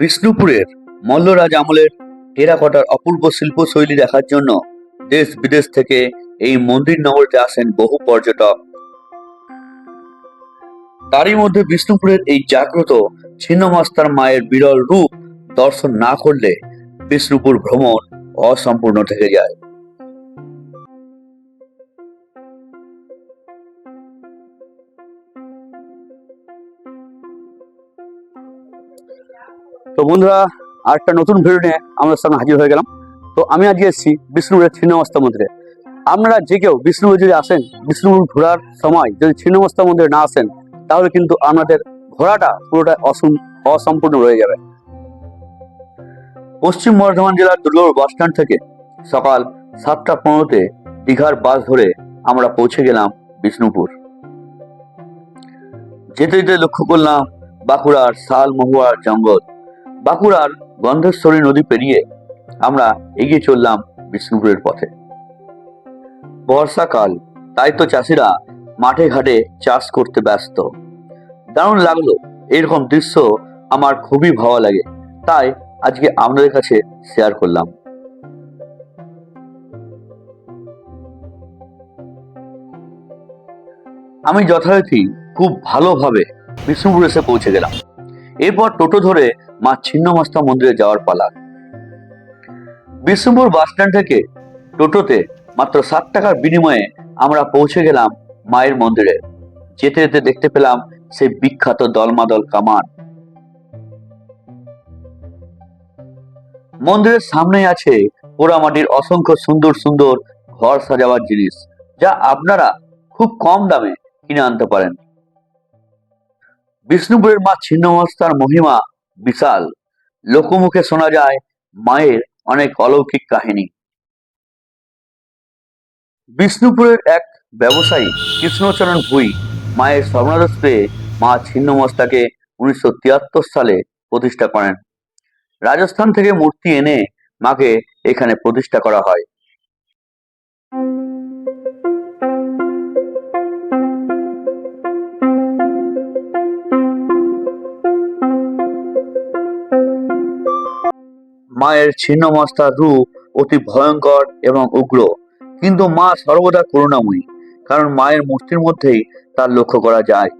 বিষ্ণুপুরের মল্লরাজ আমলের টেরাকটার অপূর্ব শিল্পশৈলী দেখার জন্য দেশ বিদেশ থেকে এই মন্দির নগরীতে আসেন বহু পর্যটক। তারই মধ্যে বিষ্ণুপুরের এই জাগ্রত ছিন্নমাস্তার মায়ের বিরল রূপ দর্শন না করলে বিষ্ণুপুর ভ্রমণ অসম্পূর্ণ থেকে যায়। তো বন্ধুরা, আরেকটা নতুন ভিডিও নিয়ে আমাদের সামনে হাজির হয়ে গেলাম। তো আমি আজকে এসেছি বিষ্ণুপুরের ছিন্নমস্তা মন্দিরে। আপনারা যে কেউ বিষ্ণুপুর যদি আসেন, বিষ্ণুপুর ঘোরার সময় যদি ছিন্নমস্তা মন্দিরে না আসেন, তাহলে কিন্তু আপনাদের ঘোরাটা পুরোটা অসম- অসম্পূর্ণ রয়ে যাবে। পশ্চিম বর্ধমান জেলার দুর্গাপুর বাস স্ট্যান্ড থেকে সকাল সাতটা পনেরোতে দীঘার বাস ধরে আমরা পৌঁছে গেলাম বিষ্ণুপুর। যেতে যেতে লক্ষ্য করলাম বাঁকুড়ার শাল মহুয়ার জঙ্গল। বাঁকুড়ার গন্ধেশ্বরী নদী পেরিয়ে আমরা এগিয়ে চললাম বিষ্ণুপুরের পথে। বর্ষাকাল, তাই তো চাষিরা মাঠে ঘাটে চাষ করতে ব্যস্ত। দারুণ লাগল এরকম দৃশ্য আমার খুবই ভালো লাগে, তাই আজকে আপনাদের কাছে শেয়ার করলাম। আমি যথারীতি খুব ভালোভাবে বিষ্ণুপুর এসে পৌঁছে গেলাম। এরপর টোটো ধরে মা ছিন্নমস্তা মন্দিরে যাওয়ার পালা। বিষ্ণুপুর বাস স্ট্যান্ড থেকে টোটোতে মাত্র ষাট টাকার বিনিময়ে আমরা পৌঁছে গেলাম মায়ের মন্দিরে। যেতে যেতে দেখতে পেলাম সেই বিখ্যাত দলমাদল কামান। মন্দিরের সামনে আছে পোড়ামাটির অসংখ্য সুন্দর সুন্দর ঘর সাজাবার জিনিস, যা আপনারা খুব কম দামে কিনে আনতে পারেন। বিষ্ণুপুরের মা ছিন্নমস্তার মহিমা বিশাল। লোকমুখে শোনা যায় মায়ের অনেক অলৌকিক কাহিনী। বিষ্ণুপুরের এক ব্যবসায়ী কৃষ্ণচরণ ভুই মায়ের স্বর্ণাদেশ পেয়ে মা ছিন্নমস্তাকে উনিশশো তিয়াত্তর সালে প্রতিষ্ঠা করেন। রাজস্থান থেকে মূর্তি এনে মাকে এখানে প্রতিষ্ঠা করা হয়। মায়ের ছিন্নমস্তার রূপ অতি ভয়ঙ্কর এবং উগ্র। কিন্তু মা সর্বদা করুণাময়ী, কারণ মায়ের মূর্তির মধ্যেই তার লক্ষ্য করা যায়।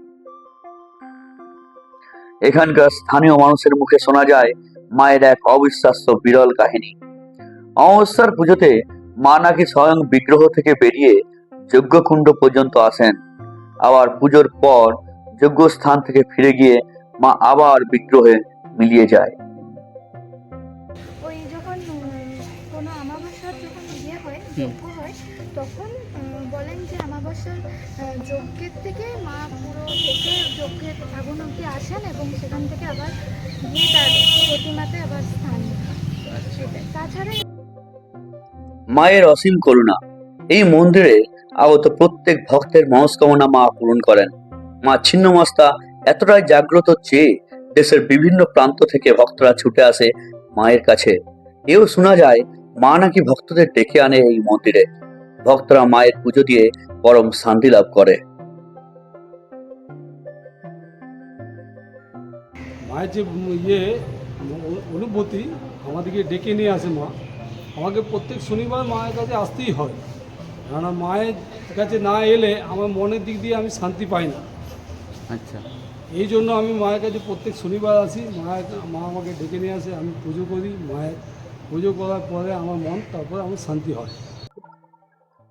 এখানকার স্থানীয় মানুষের মুখে শোনা যায় মায়ের এক অবিশ্বাস্য বিরল কাহিনী। অমাবস্যার পুজোতে মা নাকি স্বয়ং বিগ্রহ থেকে বেরিয়ে যজ্ঞকুণ্ড পর্যন্ত আসেন। আবার পুজোর পর যজ্ঞ স্থান থেকে ফিরে গিয়ে মা আবার বিগ্রহে মিলিয়ে যায়। যজ্ঞ হয় তখন বলেন যে আমাবস্যার যজ্ঞের থেকে মা পুরো থেকে যজ্ঞের আগুন অব্দি আসেন এবং সেখান থেকে আবার গিয়ে তার প্রতিমাতে আবার স্থান তাছাড়া মায়ের অসীম করুণা এই মন্দিরে আগত প্রত্যেক ভক্তের মনস্কামনা মা পূরণ করেন। মা ছিন্নমস্তা এতটাই জাগ্রত যে দেশের বিভিন্ন প্রান্ত থেকে ভক্তরা ছুটে আসে মায়ের কাছে। এও শোনা যায় মা নাকি ভক্তদের ডেকে আনে এই মন্দিরে। ভক্তরা মায়ের পুজো দিয়ে পরম শান্তি লাভ করে। মায়ের যে ইয়ে অনুভূতি আমাদেরকে ডেকে নিয়ে আসে মা। আমাকে প্রত্যেক শনিবার মায়ের কাছে আসতেই হয়। কেননা মায়ের কাছে না এলে আমার মনের দিক দিয়ে আমি শান্তি পাই না। আচ্ছা। এই জন্য আমি মায়ের কাছে প্রত্যেক শনিবার আসি। মায়ের মা আমাকে ডেকে নিয়ে আসে আমি পুজো করি মায়ের। পুজো করার পরে আমার মন, তারপরে আমার শান্তি হয়।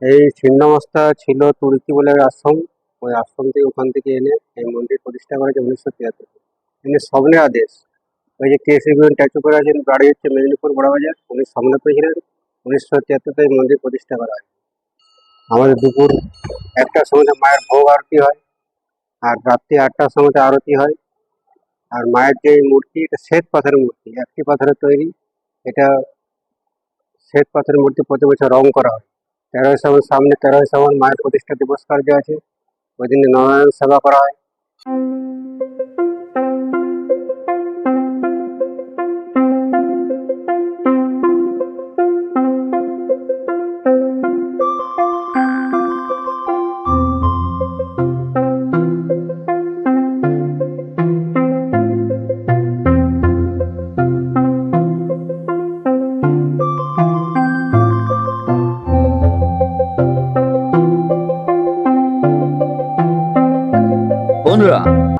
এই ছিন্নমস্তা ছিল তুর্কি বলে আশ্রম। ওই আশ্রম থেকে ওখান থেকে এনে এই মন্দির প্রতিষ্ঠা করেছে উনিশশো তিয়াত্তর। এনে স্বপ্নের আদেশ। ওই যে কেসি গুণ ট্যাচু করে আছেন বাড়ি হচ্ছে মেদিনীপুর বড়বাজার উনি স্বপ্ন পেয়েছিলেন উনিশশো তিয়াত্তরতে এই মন্দির প্রতিষ্ঠা করা হয়। আমাদের দুপুর একটার সময় মায়ের ভোগ আরতি হয়, আর রাত্রি আটটার সময় আরতি হয়। আর মায়ের যে মূর্তি, এটা শ্বেত পাথরের মূর্তি, একটি পাথরের তৈরি। এটা শ্বেত পাথরের মূর্তি প্রতি বছর রং করা হয়। তেরোই শ্রাবণ সামনে তেরোই শ্রাবণ মায়ের প্রতিষ্ঠা দিবস কার্য আছে। ওই দিনে নারায়ণ সেবা করা হয়।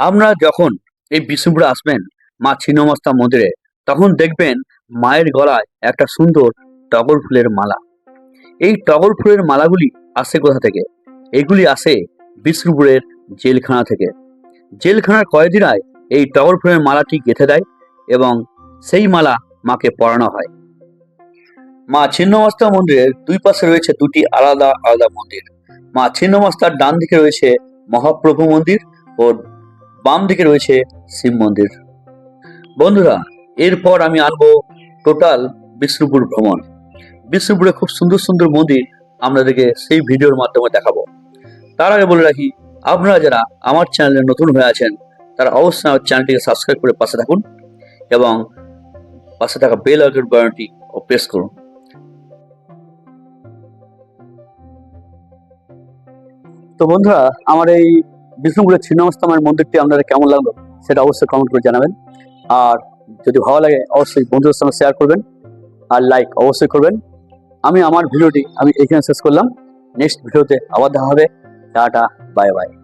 আপনারা যখন এই বিষ্ণুপুরে আসবেন, মা ছিন্নমস্তা মন্দিরে, তখন দেখবেন মায়ের গলায় একটা সুন্দর টগর ফুলের মালা। এই টগর ফুলের মালাগুলি আসে কোথা থেকে? এগুলি আসে বিষ্ণুপুরের জেলখানা থেকে। জেলখানার কয়েদিরাই এই টগর ফুলের মালাটি গেঁথে দেয় এবং সেই মালা মাকে পরানো হয়। মা ছিন্নমস্তা মন্দিরের দুই পাশে রয়েছে দুটি আলাদা আলাদা মন্দির। মা ছিন্নমস্তার ডান দিকে রয়েছে মহাপ্রভু মন্দির ও বাম দিকে রয়েছে শিব মন্দির। বন্ধুরা, এরপর আমি আনব টোটাল বিষ্ণুপুর ভ্রমণ। বিষ্ণুপুরে খুব সুন্দর সুন্দর মন্দির আপনাদেরকে সেই ভিডিওর মাধ্যমে দেখাবো। তার আগে বলে রাখি, আপনারা যারা আমার চ্যানেলে নতুন হয়ে আছেন, তারা অবশ্যই আমার চ্যানেলটিকে সাবস্ক্রাইব করে পাশে থাকুন এবং পাশে থাকা বেল আইকন বাটনটি প্রেস করুন। তো বন্ধুরা, আমার এই বিষ্ণুপুরের ছিন্নমস্তামার মন্দিরটি আপনাদের কেমন লাগল সেটা অবশ্যই কমেন্ট করে জানাবেন। আর যদি ভালো লাগে, অবশ্যই বন্ধুদের সঙ্গে শেয়ার করবেন আর লাইক অবশ্যই করবেন। আমি, আমার ভিডিওটি আমি এখানে শেষ করলাম। নেক্সট ভিডিওতে আবার দেখা হবে। Tata bye bye